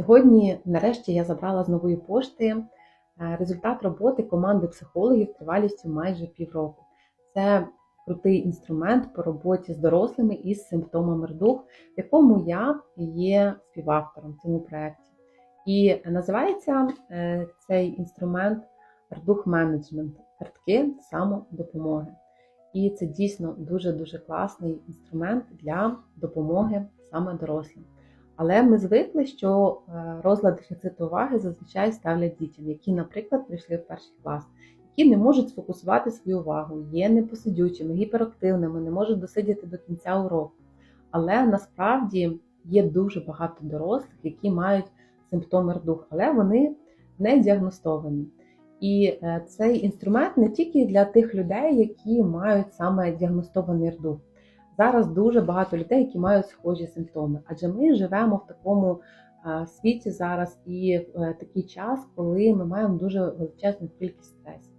Сьогодні, нарешті, я забрала з нової пошти е, результат роботи команди психологів тривалістю майже півроку. Це крутий інструмент по роботі з дорослими із симптомами РДУХ, в якому я є співавтором в цьому проєкті. І називається е, цей інструмент РДУХ менеджмент картки самодопомоги. І це дійсно дуже-дуже класний інструмент для допомоги саме дорослим. Але ми звикли, що е, розлад дефіциту уваги зазвичай ставлять дітям, які, наприклад, прийшли в перший клас, які не можуть сфокусувати свою увагу, є непосидючими, гіперактивними, не можуть досидіти до кінця уроку. Але насправді є дуже багато дорослих, які мають симптоми РДУХ, але вони не діагностовані. І е, цей інструмент не тільки для тих людей, які мають саме діагностований РДУХ. Зараз дуже багато людей, які мають схожі симптоми, адже ми живемо в такому е, світі зараз і в такий час, коли ми маємо дуже величезну кількість стресів,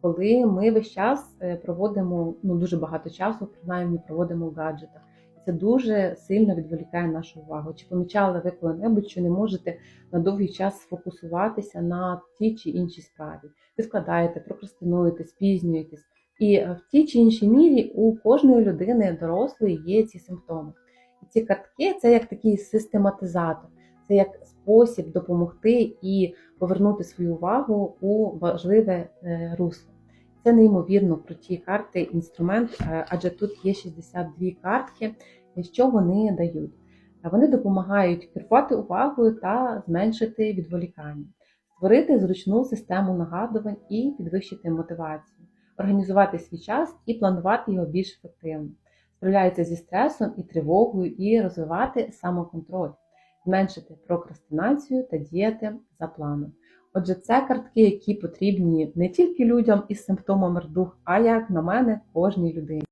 коли ми весь час е, проводимо ну дуже багато часу, принаймні проводимо в гаджетах. Це дуже сильно відволікає нашу увагу. Чи помічали ви коли-небудь, що не можете на довгий час сфокусуватися на тій чи іншій справі? Ви складаєте, прокрастинуєте, спізнюєтесь. І е, в тій чи іншій мірі у кожної людини дорослої є ці симптоми. І ці картки це як такий систематизатор, це як спосіб допомогти і повернути свою увагу у важливе е, русло. Це неймовірно круті карти, інструмент, е, адже тут є 62 картки, що вони дають. Вони допомагають керувати увагою та зменшити відволікання, створити зручну систему нагадувань і підвищити мотивацію організувати свій час і планувати його більш ефективно, справляється зі стресом і тривогою, і розвивати самоконтроль, зменшити прокрастинацію та діяти за планом. Отже, це картки, які потрібні не тільки людям із симптомами РДУХ, а як на мене, кожній людині.